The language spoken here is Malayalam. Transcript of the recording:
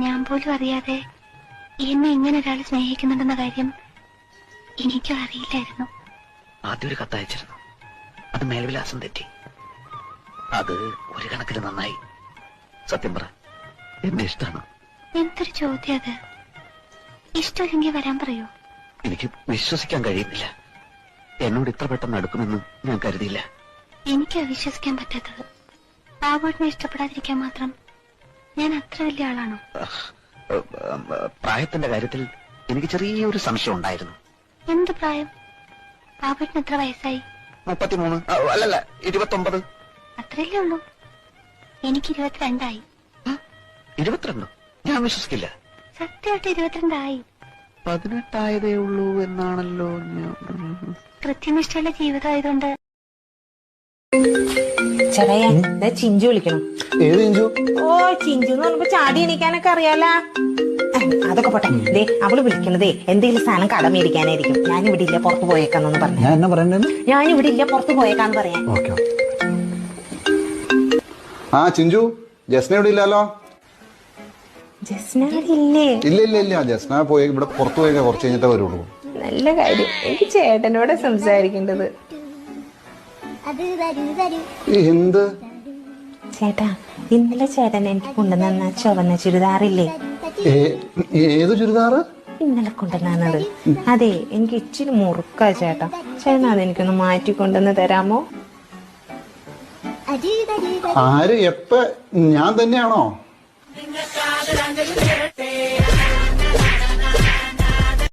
ഞാൻ പോലും അറിയാതെ എന്നെ ഇങ്ങനെ ഒരാൾ സ്നേഹിക്കുന്നുണ്ടെന്ന കാര്യം എനിക്കും അറിയില്ലായിരുന്നു. ആദ്യം ഒരു കത്തയച്ചിരുന്നു അത് മേൽവിലാസം തെറ്റി. അത് ഒരു കണക്കിന് നന്നായി. സത്യം പറ എന്നെ ഇഷ്ടമാണ് എന്തൊരു ചോദ്യം അത്? ഇഷ്ടമില്ലെങ്കിൽ വരാൻ പറയൂ. എനിക്ക് വിശ്വസിക്കാൻ കഴിയുന്നില്ല. എന്നോട് ഇത്ര പെട്ടെന്ന് അടുക്കുമെന്ന് ഞാൻ കരുതിയില്ല. എനിക്ക് വിശ്വസിക്കാൻ പറ്റാത്തത്. ബാബുവിനെ ഇഷ്ടപ്പെടാതിരിക്കാൻ മാത്രം ഞാൻ അത്ര വലിയ ആളാണോ? പ്രായത്തിന്റെ കാര്യത്തിൽ എനിക്ക് ചെറിയൊരു സംശയം ഉണ്ടായിരുന്നു. എന്ത് പ്രായം? ബാബുവിന് എത്ര വയസ്സായി? മുപ്പത്തിമൂന്ന്. അല്ലല്ല ഇരുപത്തൊമ്പത്. അത്രയല്ലേ ഉള്ളൂ? എനിക്ക് ഇരുപത്തിരണ്ടായി. ഇരുപത്തിരണ്ടോ? ഞാൻ വിശ്വസിക്കില്ല. സത്യമായിട്ട് ഇരുപത്തിരണ്ടായി. പതിനെട്ടായതേ ഉള്ളൂ എന്നാണല്ലോ ഞാൻ കൃത്യനിഷ്ഠയുള്ള ജീവിതമായതുകൊണ്ട്. ചെറിയ ചിഞ്ചു വിളിക്കണം. ഏത് ചിഞ്ചു? ഓ ചിഞ്ചു എന്ന് പറഞ്ഞപ്പോ ചാടി എണീക്കാനൊക്കെ അറിയാലാ. അതൊക്കെ പോട്ടെ. ദേ അവൾ വിളിക്കണതേ എന്തെങ്കിലും സാധനം കട മേടിക്കാനായിരിക്കും. ഞാൻ ഇവിടെ ഇല്ല പുറത്ത് പോയേക്കാന്നു പറഞ്ഞു. ഞാൻ എന്നാ പറയണ്ടെന്ന്? ഞാൻ ഇവിടെ ഇല്ല പുറത്ത് പോയേക്കാന്ന് പറയാം. ഓക്കെ ആ ചിഞ്ചു ജസ്ന ഇവിടെ ഇല്ലല്ലോ ജസ്ന അവിടെ ഇല്ലേ? ഇല്ല ഇല്ല ഇല്ല. ജസ്ന പോയി ഇവിടെ പുറത്തു പോയി കുറച്ച് കഴിഞ്ഞിട്ടേ വരുള്ളൂ. നല്ല കാര്യം. എനിക്ക് ചേട്ടനോട് സംസാരിക്കേണ്ടത്. എന്ത്? ചേട്ടാ ഇന്നലെ ചേട്ടൻ എനിക്ക് കൊണ്ടുവന്ന ചുവന്ന ചുരിദാറില്ലേ? ഏത് ചുരിദാറ്? ഇന്നലെ കൊണ്ടുവന്നത്. അതെ എനിക്ക് ഇച്ചിരി മുറുക്കാ ചേട്ടാ. ചേട്ടൻ അതെനിക്കൊന്ന് മാറ്റി കൊണ്ടുവന്ന് തരാമോ? ആര് എപ്പ ഞാൻ തന്നെയാണോ?